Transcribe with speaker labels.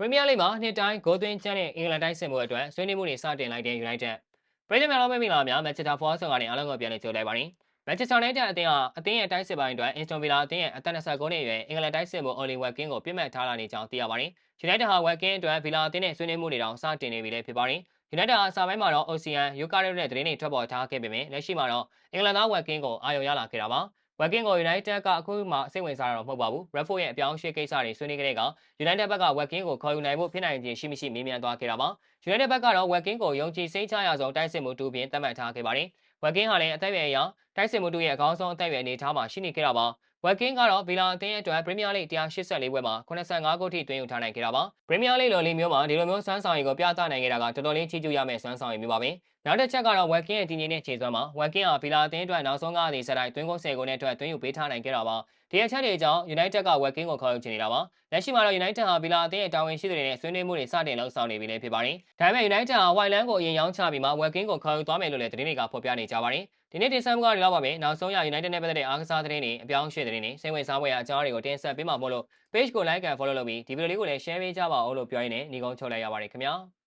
Speaker 1: ပရီးမီးယားလိဂ်မှာနှစ်တိုင်းဂိုးသွင်းချမ်းတဲ့အင်္ဂလန်တိုင်းစစ်မှုအတွက်ဆွေးနွေးမှုတွေစတင်လိုက်တဲ့ United ပရိသတ်များလုံးမင်္ဂလာများမန်ချက်စတာဖော်ဆောင်ကနေအားလုံးကိုပြန်လည်ကြိုလိုက်ပါရစေ။မန်ချက်စတာနိုင်တဲ့အသင်းဟာအသင်းရဲ့တိုက်စစ်ပိုင်းအတွက်အင်စတွန်ဗီလာအသင်းရဲ့အသက်29နှစ်အရွယ်အင်္ဂလန်တိုက်စစ်မှုအော်လီဝက်ကင်းကိုပြစ်မှတ်ထားလာနေကြောင်းသိရပါတယ်။ United ဟာဝက်ကင်းအတွက်ဗီလာအသင်းနဲ့ဆွေးနွေးမှုတွေတောင်စတင်နေပြီလည်းဖြစ်ပါတယ်။ United ဟာအစာပိုင်းမှာတော့ Ocean, Eucharist နဲ့သတင်းတွေထွက်ပေါ်ထားခဲ့ပေမဲ့လက်ရှိမှာတော့အင်္ဂလန်သားဝက်ကင်းကိုအာရုံရလာခဲ့တာပါ။ ဝက်ကင်းကို United ကအခုမှစိတ်ဝင်စားတာတော့မဟုတ်ပါဘူး။ Bradford ရဲ့အပြောင်းအရွှေ့ကိစ္စတွေဆွေးနွေးကြတဲ့က United ဘက်ကဝက်ကင်းကိုခေါ်ယူနိုင်ဖို့ဖြစ်နိုင်ခြင်းရှိမရှိမေးမြန်းသွားခဲ့တာပါ။ United ဘက်ကတော့ဝက်ကင်းကိုယုံကြည်စိတ်ချရဆုံးတိုက်စစ်မှုတူပြင်သတ်မှတ်ထားခဲ့ပါတယ်။ဝက်ကင်းဟာလည်းအသက်အရွယ်အရတိုက်စစ်မှုတူရဲ့အကောင်းဆုံးအသက်အရွယ်အနေထားမှာရှိနေခဲ့တာပါ။ ဝက်ကင်းကတော့ဗီလာအသင်းအတွက်ပရီးမီးယားလိ184ပွဲမှာ85ဂိုးထိသွင်းယူထားနိုင်ခဲ့တာပါ။ပရီးမီးယားလိလိုလီမျိုးမှာဒီလိုမျိုးစွမ်းဆောင်ရည်ကိုပြသနိုင်ခဲ့တာကတော်တော်လေးချီးကျူးရမယ့်စွမ်းဆောင်ရည်မျိုးပါပဲ။နောက်တစ်ချက်ကတော့ဝက်ကင်းရဲ့တည်ငြိမ်တဲ့ခြေစွမ်းမှာဝက်ကင်းဟာဗီလာအသင်းအတွက်နောက်ဆုံးကသည့်စတိုင်းသွင်းဂိုး10ဂိုးနဲ့အတွက်သွင်းယူပေးထားနိုင်ခဲ့တာပါ။ ဒီအချက်တွေအကြောင်း United ကဝက်ကင်းကိုခေါ်ယူချင်နေတာပါ။လက်ရှိမှာတော့ United ဟာဗီလာအသင်းရဲ့တာဝန်ရှိသူတွေနဲ့ဆွေးနွေးမှုတွေစတင်လှုပ်ဆောင်နေပြီလည်းဖြစ်ပါတယ်။ဒါပေမဲ့ United ဟာ White Land ကိုအရင်ရောင်းချပြီးမှဝက်ကင်းကိုခေါ်ယူသွားမယ်လို့လည်းသတင်းတွေကဖော်ပြနေကြပါတယ်။ဒီနေ့တင်ဆက်မှုကဒီလောက်ပါပဲ။နောက်ဆုံးရ United နဲ့ပတ်သက်တဲ့အားကစားသတင်းတွေအပြောင်းအရွှေ့သတင်းတွေစိတ်ဝင်စားဖွယ်အကြောင်းတွေကိုတင်ဆက်ပေးမှာမို့လို့ page ကို like and follow လုပ်ပြီးဒီဗီဒီယိုလေးကိုလည်း share ပေးကြပါဦးလို့ပြောရင်းနဲ့ညီကုန်းချုပ်လိုက်ရပါတယ်ခင်ဗျာ။